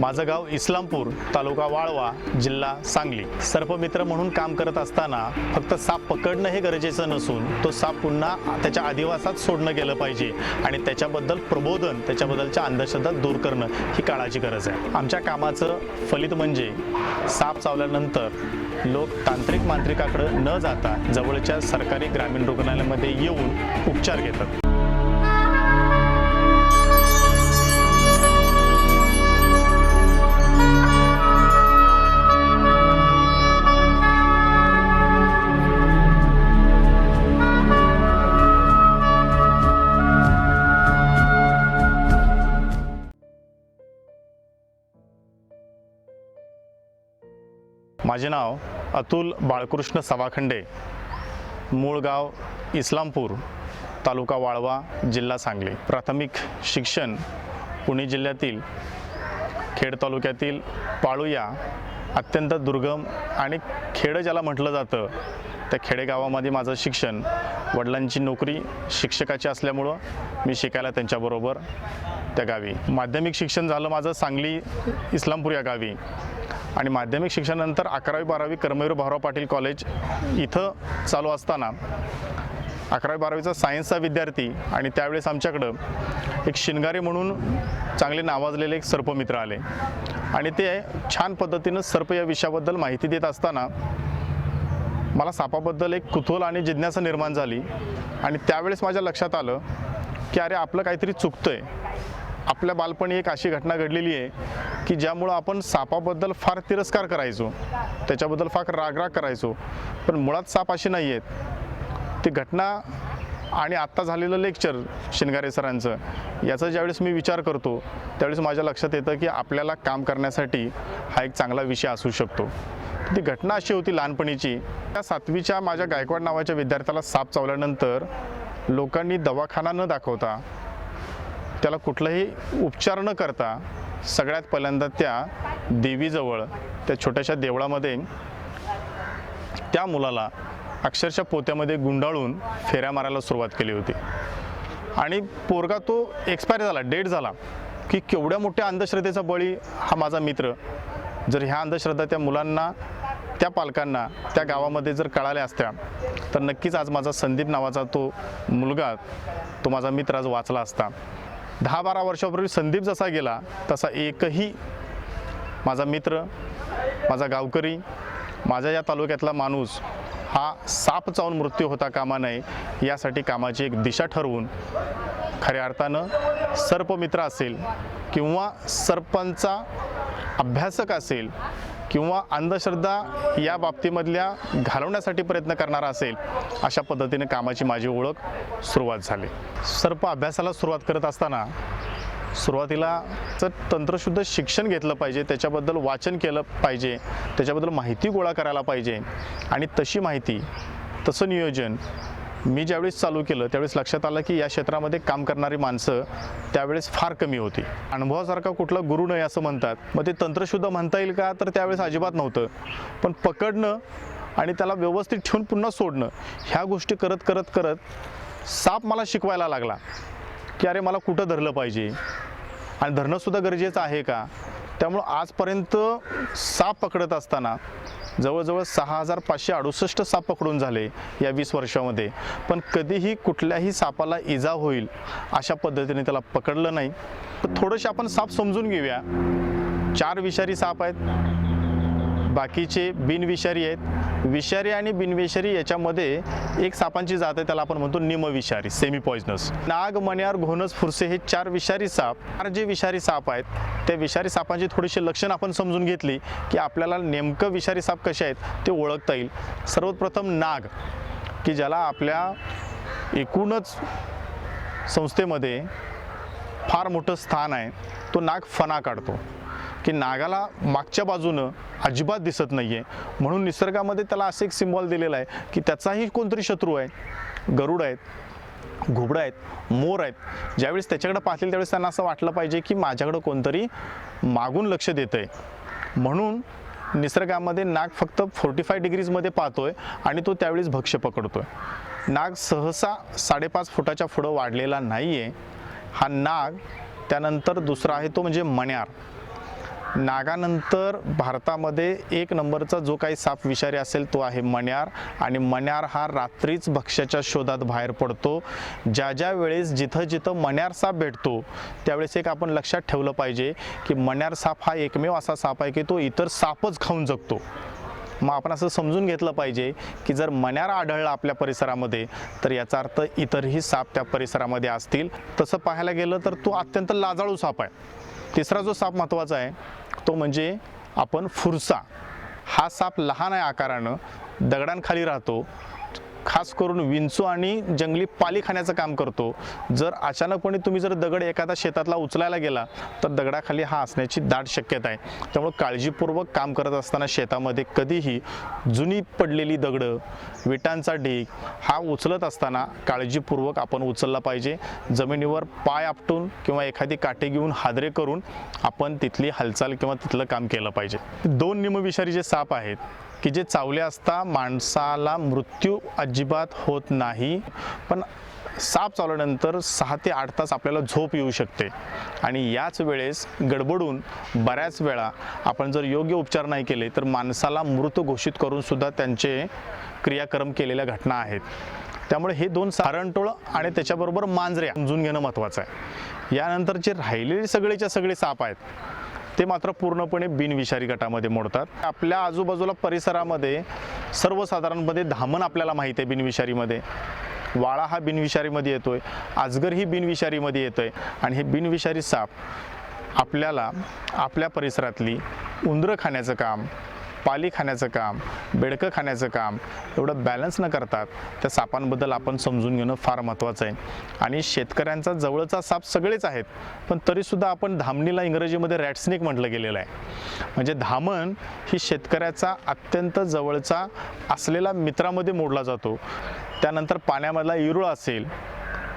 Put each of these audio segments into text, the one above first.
माझं गाव इस्लामपूर तालुका वाळवा जिल्हा सांगली. सर्पमित्र म्हणून काम करत असताना फक्त साप पकडणं हे गरजेचं नसून तो साप पुन्हा त्याच्या आदिवासात सोडणं गेलं पाहिजे आणि त्याच्याबद्दल प्रबोधन त्याच्याबद्दलच्या अंधश्रद्धा दूर करणं ही काळाची गरज आहे. आमच्या कामाचं फलित म्हणजे साप चावल्यानंतर लोक तांत्रिक मांत्रिकाकडं न जाता जवळच्या सरकारी ग्रामीण रुग्णालयामध्ये येऊन उपचार घेतात. माझे नाव अतुल बाळकृष्ण सवाखंडे. मूळ गाव इस्लामपूर तालुका वाळवा जिल्हा सांगली. प्राथमिक शिक्षण पुणे जिल्ह्यातील खेड तालुक्यातील पाळू या अत्यंत दुर्गम आणि खेडं ज्याला म्हटलं जातं त्या खेडेगावामध्ये माझं शिक्षण वडिलांची नोकरी शिक्षकाची असल्यामुळं मी शिकायला त्यांच्याबरोबर त्या गावी. माध्यमिक शिक्षण झालं माझं सांगली इस्लामपूर या गावी. आणि माध्यमिक शिक्षणानंतर अकरावी बारावी कर्मवीर भाऊराव पाटील कॉलेज इथं चालू असताना अकरावी बारावीचा सायन्सचा विद्यार्थी आणि त्यावेळेस आमच्याकडं एक शिनगारे म्हणून चांगले नावाजलेले एक सर्पमित्र आले. आणि ते छान पद्धतीनं सर्प या विषयाबद्दल माहिती देत असताना मला सापाबद्दल एक कुतूहल आणि जिज्ञासा निर्माण झाली. आणि त्यावेळेस माझ्या लक्षात आलं की अरे आपलं काहीतरी चुकतं आहे आपल्या बालपणी एक अशी घटना घडलेली आहे की ज्यामुळं आपण सापाबद्दल फार तिरस्कार करायचो. त्याच्याबद्दल फार रागराग करायचो. पण मुळात साप अशी नाही आहेत ती घटना आणि आत्ता झालेलं लेक्चर शिनगारे सरांचं याचा ज्यावेळेस मी विचार करतो त्यावेळेस माझ्या लक्षात येतं की आपल्याला काम करण्यासाठी हा एक चांगला विषय असू शकतो. ती घटना अशी होती लहानपणीची. त्या सातवीच्या माझ्या गायकवाड नावाच्या विद्यार्थ्याला साप चावल्यानंतर लोकांनी दवाखाना न दाखवता त्याला कुठलाही उपचार न करता सगळ्यात पहिल्यांदा त्या देवीजवळ त्या छोट्याशा देवळामध्ये त्या मुलाला अक्षरशः पोत्यामध्ये गुंडाळून फेऱ्या मारायला सुरुवात केली होती. आणि पोरगा तो एक्सपायर झाला डेट झाला की केवढ्या मोठ्या अंधश्रद्धेचा बळी हा माझा मित्र जर ह्या अंधश्रद्धा त्या मुलांना त्या पालकांना त्या गावामध्ये जर कळाल्या असत्या तर नक्कीच आज माझा संदीप नावाचा तो मुलगा तो माझा मित्र आज वाचला असता. दहा बारा वर्षापूर्वी संदीप जसा गेला तसा एकही माझा मित्र माझा गावकरी माझ्या या तालुक्यातला माणूस हा साप चावून मृत्यू होता कामा नये यासाठी कामाची एक दिशा ठरवून खऱ्या अर्थानं सर्पमित्र असेल किंवा सर्पांचा अभ्यासक असेल किंवा अंधश्रद्धा या बाबतीमधल्या घालवण्यासाठी प्रयत्न करणारा असेल अशा पद्धतीने कामाची माझी ओळख सुरुवात झाली. सर्प अभ्यासाला सुरुवात करत असताना सुरुवातीला जर तंत्रशुद्ध शिक्षण घेतलं पाहिजे त्याच्याबद्दल वाचन केलं पाहिजे त्याच्याबद्दल माहिती गोळा करायला पाहिजे आणि तशी माहिती तसं नियोजन मी ज्यावेळेस चालू केलं त्यावेळेस लक्षात आलं की या क्षेत्रामध्ये काम करणारी माणसं त्यावेळेस फार कमी होती. अनुभवासारखा कुठला गुरु नाही असं म्हणतात. मग ते तंत्रशुद्ध म्हणता येईल का? तर त्यावेळेस अजिबात नव्हतं. पण पकडणं आणि त्याला व्यवस्थित ठेवून पुन्हा सोडणं ह्या गोष्टी करत करत करत साप मला शिकवायला लागला की अरे मला कुठं धरलं पाहिजे? आणि धरणंसुद्धा गरजेचं आहे का? त्यामुळं आजपर्यंत साप पकडत असताना जवळजवळ सहा हजार पाचशे अडुसष्ट साप पकडून झाले या वीस वर्षामध्ये. पण कधीही कुठल्याही सापाला इजा होईल अशा पद्धतीने त्याला पकडलं नाही. थोडंसे आपण साप समजून घेऊया. चार विषारी साप आहेत. बाकीचे बिनविषारी आहेत. विषारी आणि बिनविषारी याच्यामध्ये एक सापांची जात आहे त्याला आपण म्हणतो निमविषारी सेमी पॉइजनस नाग मण्यार घोनस फुरसे हे चार विषारी साप. चार जे विषारी साप आहेत त्या विषारी सापांची थोडीशी लक्षण आपण समजून घेतली की आपल्याला नेमकं विषारी साप कसे आहेत ते ओळखता येईल. सर्वप्रथम नाग की ज्याला आपल्या एकूणच संस्थेमध्ये फार मोठं स्थान आहे तो नाग फणा काढतो. की नागाला मागच्या बाजूनं अजिबात दिसत नाही आहे म्हणून निसर्गामध्ये त्याला असं एक सिम्बॉल दिलेला आहे की त्याचाही कोणतरी शत्रू आहे. गरुड आहेत घुबडं आहेत मोर आहेत. ज्यावेळेस त्याच्याकडे पाहतील त्यावेळेस त्यांना असं वाटलं पाहिजे की माझ्याकडं कोणतरी मागून लक्ष देतं आहे म्हणून निसर्गामध्ये नाग फक्त फोर्टी फाय डिग्रीजमध्ये पाहतोय आणि तो त्यावेळेस भक्ष्य पकडतोय. नाग सहसा साडेपाच फुटाच्या पुढं वाढलेला नाही आहे हा नाग त्यानंतर दुसरा आहे तो म्हणजे मण्यार. नागानंतर भारतामध्ये एक नंबरचा जो काही साप विषारी असेल तो आहे मण्यार. आणि मण्यार हा रात्रीच भक्ष्याच्या शोधात बाहेर पडतो. ज्या ज्या वेळेस जिथं जिथं मण्यार साप भेटतो त्यावेळेस एक आपण लक्षात ठेवलं पाहिजे की मण्यार साप हा एकमेव असा साप आहे की तो इतर सापच खाऊन जगतो. मग आपण असं समजून घेतलं पाहिजे की जर मण्यार आढळला आपल्या परिसरामध्ये तर याचा अर्थ इतरही साप त्या परिसरामध्ये असतील. तसं पाहायला गेलं तर तो अत्यंत लाजाळू साप आहे. तिसरा जो साप महत्त्वाचा आहे तो म्हणजे आपण फुरसा. हा साप लहान आहे आकारानं दगडांखाली राहतो खास करून विंचू आणि जंगली पाली खाण्याचं काम करतो. जर अचानकपणे तुम्ही जर दगड एखादा शेतातला उचलायला गेला तर दगडाखाली हा असण्याची दाट शक्यता आहे. त्यामुळे काळजीपूर्वक काम करत असताना शेतामध्ये कधीही जुनी पडलेली दगडं विटांचा ढीग हा उचलत असताना काळजीपूर्वक आपण उचलला पाहिजे. जमिनीवर पाय आपटून किंवा एखादी काठी घेऊन हादरे करून आपण तिथली हालचाल किंवा तिथलं काम केलं पाहिजे. दोन निमविषारी जे साप आहेत की जे चावले असता माणसाला मृत्यू अजिबात होत नाही पण साप चावल्यानंतर सहा ते आठ तास आपल्याला झोप येऊ शकते. आणि याच वेळेस गडबडून बऱ्याच वेळा आपण जर योग्य उपचार नाही केले तर माणसाला मृत घोषित करून सुद्धा त्यांचे क्रियाक्रम केलेल्या घटना आहेत. त्यामुळे हे दोन सारणटोळ आणि त्याच्याबरोबर मांजऱ्या समजून घेणं महत्त्वाचं आहे. यानंतर जे राहिलेले सगळेच्या सगळे साप आहेत. ते मात्र पूर्णपणे बिनविषारी गटामध्ये मोडतात. आपल्या आजूबाजूला परिसरामध्ये सर्वसाधारणपणे धामण आपल्याला माहीत आहे बिनविषारीमध्ये. वाळा हा बिनविषारीमध्ये येतोय आजगर ही बिनविषारीमध्ये येतोय आणि हे बिनविषारी साप आपल्याला आपल्या परिसरातली उंदरं खाण्याचं काम पाली खाण्याचं काम बेडकं खाण्याचं काम एवढं बॅलन्स न करतात त्या सापांबद्दल आपण समजून घेणं फार महत्त्वाचं आहे. आणि शेतकऱ्यांचा जवळचा साप सगळेच आहेत पण तरीसुद्धा आपण धामणीला इंग्रजीमध्ये रॅटस्नेक म्हटलं गेलेलं आहे. म्हणजे धामण ही शेतकऱ्याचा अत्यंत जवळचा असलेला मित्रामध्ये मोडला जातो. त्यानंतर पाण्यामधला इरुळ असेल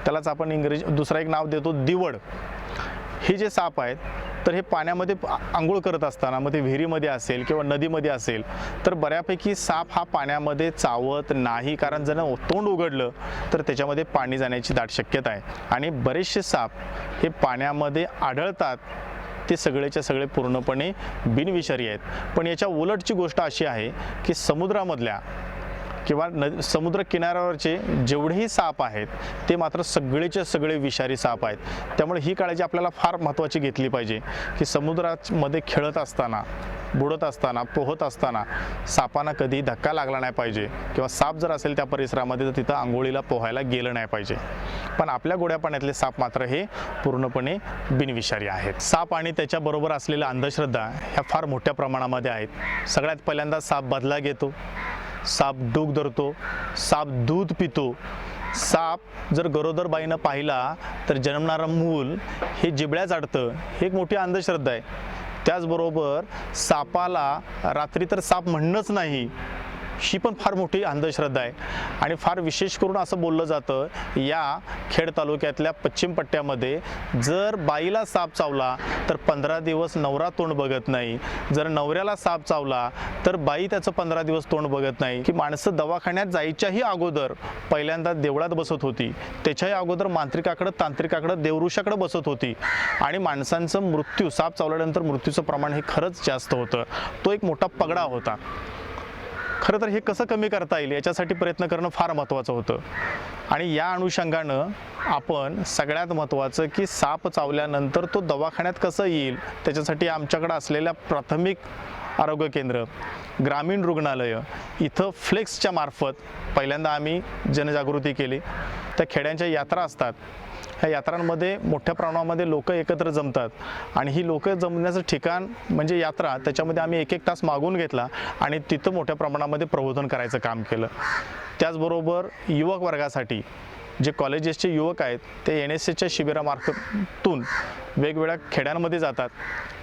त्यालाच आपण इंग्रजी दुसरा एक नाव देतो दिवड. हे जे साप आहेत तर हे पाण्यामध्ये आंघोळ करत असताना मग ते विहिरीमध्ये असेल किंवा नदीमध्ये असेल तर बऱ्यापैकी साप हा पाण्यामध्ये चावत नाही. कारण जर तोंड उघडलं तर त्याच्यामध्ये पाणी जाण्याची दाट शक्यता आहे. आणि बरेचसे साप हे पाण्यामध्ये आढळतात. ते सगळेच्या सगळे पूर्णपणे बिनविषारी आहेत. पण याच्या उलटची गोष्ट अशी आहे की समुद्रामधल्या किंवा न समुद्र किनाऱ्यावरचे जेवढेही साप आहेत ते मात्र सगळेचे सगळे विषारी साप आहेत. त्यामुळे ही काळजी आपल्याला फार महत्त्वाची घेतली पाहिजे की समुद्रामध्ये खेळत असताना बुडत असताना पोहत असताना सापांना कधी धक्का लागला नाही पाहिजे किंवा साप जर असेल त्या परिसरामध्ये तर तिथं आंघोळीला पोहायला गेलं नाही पाहिजे. पण आपल्या गोड्या पाण्यातले साप मात्र हे पूर्णपणे बिनविषारी आहेत. साप आणि त्याच्याबरोबर असलेल्या अंधश्रद्धा ह्या फार मोठ्या प्रमाणामध्ये आहेत. सगळ्यात पहिल्यांदा साप बदला घेतो. साप डूक धरतो साप दूध पितो. साप जर गरोदर बाईनं पाहिला तर जन्मणारं मूल हे जिबड्या चाडतं हे एक मोठी अंधश्रद्धा आहे. त्याचबरोबर सापाला रात्री तर साप म्हणणंच नाही. ही पण फार मोठी अंधश्रद्धा आहे. आणि फार विशेष करून असं बोललं जातं या खेड तालुक्यातल्या पश्चिम पट्ट्यामध्ये जर बाईला साप चावला तर पंधरा दिवस नवरा तोंड बघत नाही. जर नवऱ्याला साप चावला तर बाई त्याचं पंधरा दिवस तोंड बघत नाही. की माणसं दवाखान्यात जायच्याही अगोदर पहिल्यांदा देवळात बसत होती. त्याच्याही अगोदर मांत्रिकाकडं तांत्रिकाकडं देवऋषाकडं बसत होती. आणि माणसांचं मृत्यू साप चावल्यानंतर मृत्यूचं प्रमाण हे खरंच जास्त होतं. तो एक मोठा पगडा होता. खरं तर हे कसं कमी करता येईल याच्यासाठी प्रयत्न करणं फार महत्त्वाचं होतं. आणि या अनुषंगानं आपण सगळ्यात महत्त्वाचं की साप चावल्यानंतर तो दवाखान्यात कसं येईल त्याच्यासाठी आमच्याकडं असलेल्या प्राथमिक आरोग्य केंद्र ग्रामीण रुग्णालयं इथं फ्लेक्सच्या मार्फत पहिल्यांदा आम्ही जनजागृती केली. त्या खेड्यांच्या यात्रा असतात. ह्या यात्रांमध्ये मोठ्या प्रमाणामध्ये लोक एकत्र जमतात. आणि ही लोक जमण्याचं ठिकाण म्हणजे यात्रा त्याच्यामध्ये आम्ही एक एक तास मागून घेतला आणि तिथं मोठ्या प्रमाणामध्ये प्रबोधन करायचं काम केलं. त्याचबरोबर युवक वर्गासाठी जे कॉलेजेसचे युवक आहेत ते एन एस एच्या शिबिरामार्फतून वेगवेगळ्या खेड्यांमध्ये जातात.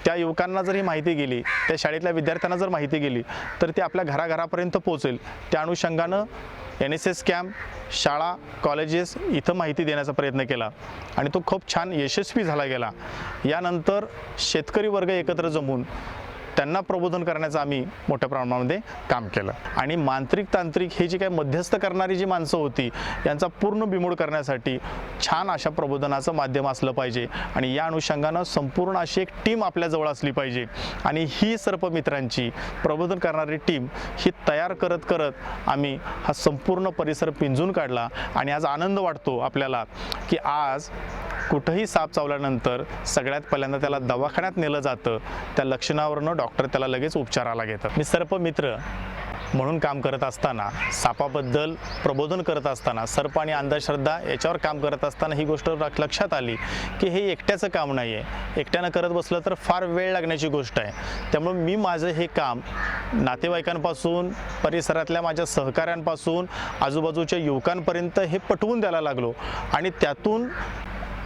त्या युवकांना जर ही माहिती गेली त्या शाळेतल्या विद्यार्थ्यांना जर माहिती गेली तर ती आपल्या घराघरापर्यंत पोहोचेल. त्या अनुषंगानं एन एस एस कॅम्प शाळा कॉलेजेस इथं माहिती देण्याचा प्रयत्न केला. आणि तो खूप छान यशस्वी झाला गेला. यानंतर शेतकरी वर्ग एकत्र जमून त्यांना प्रबोधन करण्याचं आम्ही मोठ्या प्रमाणामध्ये काम केलं. आणि मांत्रिक तांत्रिक हे जे काही मध्यस्थ करणारी जी माणसं होती यांचा पूर्ण बिमोड करण्यासाठी छान अशा प्रबोधनाचं माध्यम असलं पाहिजे. आणि या अनुषंगानं संपूर्ण अशी एक टीम आपल्याजवळ असली पाहिजे. आणि ही सर्पमित्रांची प्रबोधन करणारी टीम ही तयार करत करत आम्ही हा संपूर्ण परिसर पिंजून काढला. आणि आज आनंद वाटतो आपल्याला की आज कुठंही साप चावल्यानंतर सगळ्यात पहिल्यांदा त्याला दवाखान्यात नेलं जातं. त्या लक्षणावरनं डॉक्टर त्याला लगेच उपचाराला घेतात. मी सर्प मित्र म्हणून काम करत असताना सापाबद्दल प्रबोधन करत असताना सर्प आणि अंधश्रद्धा याच्यावर काम करत असताना ही गोष्ट लक्षात आली की हे एकट्याचं काम नाही आहे एकट्यानं करत बसलं तर फार वेळ लागण्याची गोष्ट आहे. त्यामुळे मी माझं हे काम नातेवाईकांपासून परिसरातल्या माझ्या सहकाऱ्यांपासून आजूबाजूच्या युवकांपर्यंत हे पटवून द्यायला लागलो. आणि त्यातून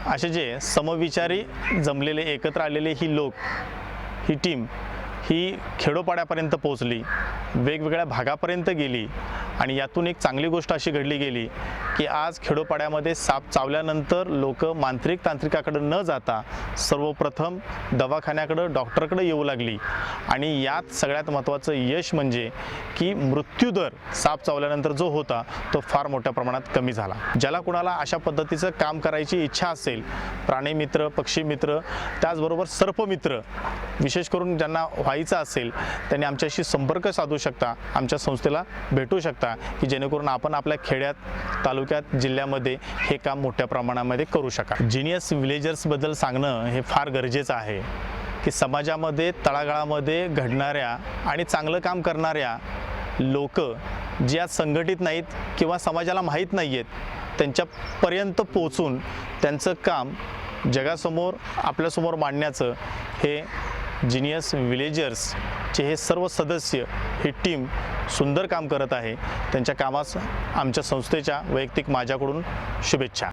असे जे समविचारी जमलेले एकत्र आलेले ही लोक ही टीम ही खेडोपाड्यापर्यंत पोचली वेगवेगळ्या भागापर्यंत गेली आणि यातून एक चांगली गोष्ट अशी घडली गेली की आज खेडोपाड्यामध्ये साप चावल्यानंतर लोक मांत्रिक तांत्रिकाकडं न जाता सर्वप्रथम दवाखान्याकडं डॉक्टरकडे येऊ लागली. आणि यात सगळ्यात महत्त्वाचं यश म्हणजे की मृत्यूदर साप चावल्यानंतर जो होता तो फार मोठ्या प्रमाणात कमी झाला. ज्याला कुणाला अशा पद्धतीचं काम करायची इच्छा असेल प्राणीमित्र पक्षीमित्र त्याचबरोबर सर्पमित्र विशेष करून ज्यांना व्हायचं असेल त्यांनी आमच्याशी संपर्क साधू शकता आमच्या संस्थेला भेटू शकता की जेणेकरून आपण आपल्या खेड्यात तालुक्यात जिल्ह्यामध्ये हे काम मोठ्या प्रमाणामध्ये करू शका जिनियस विलेजर्सबद्दल सांगणं हे फार गरजेचं आहे की समाजामध्ये तळागाळामध्ये घडणाऱ्या आणि चांगलं काम करणाऱ्या लोक जे आज संघटित नाहीत किंवा समाजाला माहीत नाही आहेत त्यांच्यापर्यंत पोचून त्यांचं काम जगासमोर आपल्यासमोर मांडण्याचं हे जिनियस विलेजर्सचे हे सर्व सदस्य ही टीम सुंदर काम करत आहे. त्यांच्या कामास आमच्या संस्थेच्या वैयक्तिक माझ्याकडून शुभेच्छा.